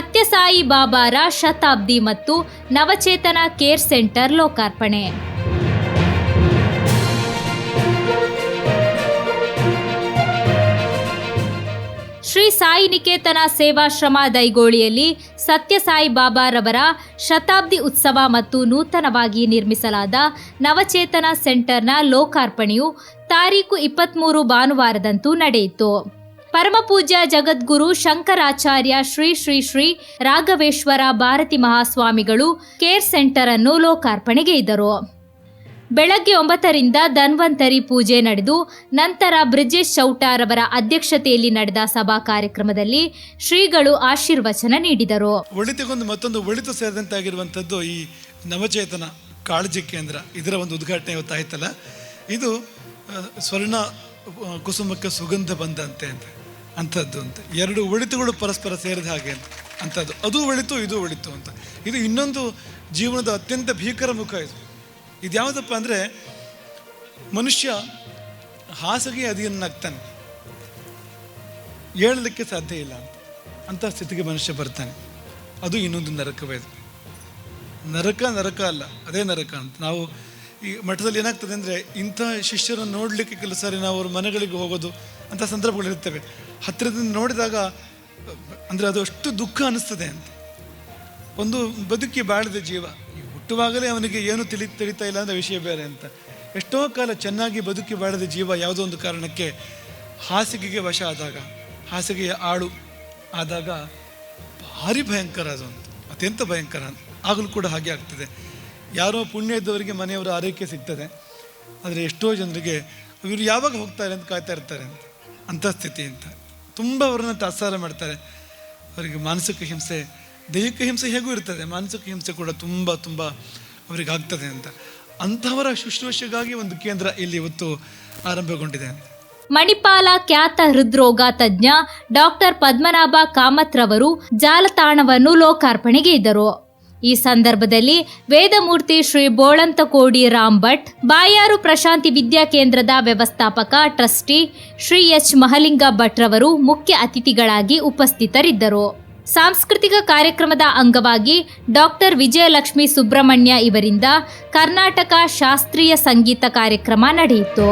ಸತ್ಯಸಾಯಿ ಬಾಬಾರ ಶತಾಬ್ದಿ ಮತ್ತು ನವಚೇತನ care centre ಲೋಕಾರ್ಪಣೆ. ಶ್ರೀ ಸಾಯಿ ನಿಕೇತನ ಸೇವಾಶ್ರಮ ದೈಗೋಳಿಯಲ್ಲಿ ಸತ್ಯಸಾಯಿ ಬಾಬಾರವರ ಶತಾಬ್ದಿ ಉತ್ಸವ ಮತ್ತು ನೂತನವಾಗಿ ನಿರ್ಮಿಸಲಾದ ನವಚೇತನ ಸೆಂಟರ್ನ ಲೋಕಾರ್ಪಣೆಯು ತಾರೀಕು ಇಪ್ಪತ್ತ್ಮೂರು ಭಾನುವಾರದಂತೂ ನಡೆಯಿತು. ಪರಮಪೂಜ್ಯ ಜಗದ್ಗುರು ಶಂಕರಾಚಾರ್ಯ ಶ್ರೀ ಶ್ರೀ ಶ್ರೀ ರಾಘವೇಶ್ವರ ಭಾರತಿ ಮಹಾಸ್ವಾಮಿಗಳು ಕೇರ್ ಸೆಂಟರ್ ಅನ್ನು ಇದ್ದರು. ಬೆಳಗ್ಗೆ ಒಂಬತ್ತರಿಂದ ಧನ್ವಂತರಿ ಪೂಜೆ ನಡೆದು ನಂತರ ಬ್ರಿಜೇಶ್ ಚೌಟಾರವರ ಅಧ್ಯಕ್ಷತೆಯಲ್ಲಿ ನಡೆದ ಸಭಾ ಕಾರ್ಯಕ್ರಮದಲ್ಲಿ ಶ್ರೀಗಳು ಆಶೀರ್ವಚನ ನೀಡಿದರು. ಒಳಿತಿಗೊಂದು ಮತ್ತೊಂದು ಒಳಿತು ಸೇರಿದಂತಾಗಿರುವಂಥದ್ದು ಈ ನವಚೇತನ ಕಾಳಜಿ ಕೇಂದ್ರ ಇದರ ಒಂದು ಉದ್ಘಾಟನೆ ಇವತ್ತಾಯ್ತಲ್ಲ ಇದು ಸ್ವರ್ಣ ಕುಸುಮಕ್ಕೆ ಸುಗಂಧ ಬಂದಂತೆ ಅಂತ. ಅಂಥದ್ದು ಅಂತ. ಎರಡು ಒಳಿತುಗಳು ಪರಸ್ಪರ ಸೇರಿದ ಹಾಗೆ ಅಂತ ಅಂಥದ್ದು. ಅದು ಒಳಿತು, ಇದು ಒಳಿತು ಅಂತ. ಇದು ಇನ್ನೊಂದು ಜೀವನದ ಅತ್ಯಂತ ಭೀಕರ ಮುಖ ಇದು. ಇದು ಯಾವುದಪ್ಪ ಅಂದರೆ ಮನುಷ್ಯ ಹಾಸಿಗೆ ಅದಿಯನ್ನಾಗ್ತಾನೆ. ಹೇಳಲಿಕ್ಕೆ ಸಾಧ್ಯ ಇಲ್ಲ ಅಂತ. ಅಂಥ ಸ್ಥಿತಿಗೆ ಮನುಷ್ಯ ಬರ್ತಾನೆ. ಅದು ಇನ್ನೊಂದು ನರಕವೇ ಇದು. ನರಕ ನರಕ ಅಲ್ಲ. ಅದೇ ನರಕ ಅಂತ. ನಾವು ಈ ಮಠದಲ್ಲಿ ಏನಾಗ್ತದೆ ಅಂದರೆ ಇಂಥ ಶಿಷ್ಯರನ್ನು ನೋಡಲಿಕ್ಕೆ ಕೆಲವು ಸಾರಿ ನಾವು ಅವ್ರ ಮನೆಗಳಿಗೆ ಹೋಗೋದು ಅಂಥ ಸಂದರ್ಭಗಳಿರುತ್ತವೆ. ಹತ್ತಿರದಿಂದ ನೋಡಿದಾಗ, ಅಂದರೆ ಅದು ಅಷ್ಟು ದುಃಖ ಅನ್ನಿಸ್ತದೆ ಅಂತ. ಒಂದು ಬದುಕಿ ಬಾಳಿದ ಜೀವ ಹುಟ್ಟುವಾಗಲೇ ಅವನಿಗೆ ಏನು ತಿಳಿ, ತಿಳಿತಾ ಇಲ್ಲ ಅಂದರೆ ವಿಷಯ ಬೇರೆ ಅಂತ. ಎಷ್ಟೋ ಕಾಲ ಚೆನ್ನಾಗಿ ಬದುಕಿ ಬಾಳಿದ ಜೀವ ಯಾವುದೋ ಒಂದು ಕಾರಣಕ್ಕೆ ಹಾಸಿಗೆಗೆ ವಶ ಆದಾಗ, ಹಾಸಿಗೆಯ ಆಳು ಆದಾಗ ಭಾರಿ ಭಯಂಕರ ಅದು ಅಂತ. ಅತ್ಯಂತ ಭಯಂಕರ ಆಗಲೂ ಕೂಡ ಹಾಗೆ ಆಗ್ತದೆ. ಯಾರೋ ಪುಣ್ಯ ಇದ್ದವರಿಗೆ ಮನೆಯವರ ಆರೈಕೆ ಸಿಗ್ತದೆ. ಆದರೆ ಎಷ್ಟೋ ಜನರಿಗೆ, ಇವರು ಯಾವಾಗ ಹೋಗ್ತಾರೆ ಅಂತ ಕಾಯ್ತಾ ಇರ್ತಾರೆ ಅಂತ. ಅಂಥ ಸ್ಥಿತಿ ಅಂತ. ತುಂಬ ಅವ್ರನ್ನ ತಾತ್ಸಾರ ಮಾಡ್ತಾರೆ. ಅವರಿಗೆ ಮಾನಸಿಕ ಹಿಂಸೆ, ದೈಹಿಕ ಹಿಂಸೆ ಹೇಗೂ ಇರ್ತದೆ. ಮಾನಸಿಕ ಹಿಂಸೆ ಕೂಡ ತುಂಬ ತುಂಬ ಅವರಿಗೆ ಆಗ್ತದೆ ಅಂತ. ಅಂಥವರ ಶುಶ್ರೂಷೆಗಾಗಿ ಒಂದು ಕೇಂದ್ರ ಇಲ್ಲಿ ಇವತ್ತು ಆರಂಭಗೊಂಡಿದೆ ಮಣಿಪಾಲ ಖ್ಯಾತ ಹೃದ್ರೋಗ ತಜ್ಞ ಡಾಕ್ಟರ್ ಪದ್ಮನಾಭ ಕಾಮತ್ ರವರು ಜಾಲತಾಣವನ್ನು ಲೋಕಾರ್ಪಣೆಗೈದರು ಈ ಸಂದರ್ಭದಲ್ಲಿ ವೇದಮೂರ್ತಿ ಶ್ರೀ ಬೋಳಂತಕೋಡಿ ರಾಮ್ ಭಟ್, ಬಾಯಾರು ಪ್ರಶಾಂತಿ ವಿದ್ಯಾ ಕೇಂದ್ರದ ವ್ಯವಸ್ಥಾಪಕ ಟ್ರಸ್ಟಿ ಶ್ರೀ ಎಚ್ ಮಹಲಿಂಗ ಭಟ್ ರವರು ಮುಖ್ಯ ಅತಿಥಿಗಳಾಗಿ ಉಪಸ್ಥಿತರಿದ್ದರು. ಸಾಂಸ್ಕೃತಿಕ ಕಾರ್ಯಕ್ರಮದ ಅಂಗವಾಗಿ ಡಾಕ್ಟರ್ ವಿಜಯಲಕ್ಷ್ಮಿ ಸುಬ್ರಹ್ಮಣ್ಯ ಇವರಿಂದ ಕರ್ನಾಟಕ ಶಾಸ್ತ್ರೀಯ ಸಂಗೀತ ಕಾರ್ಯಕ್ರಮ ನಡೆಯಿತು.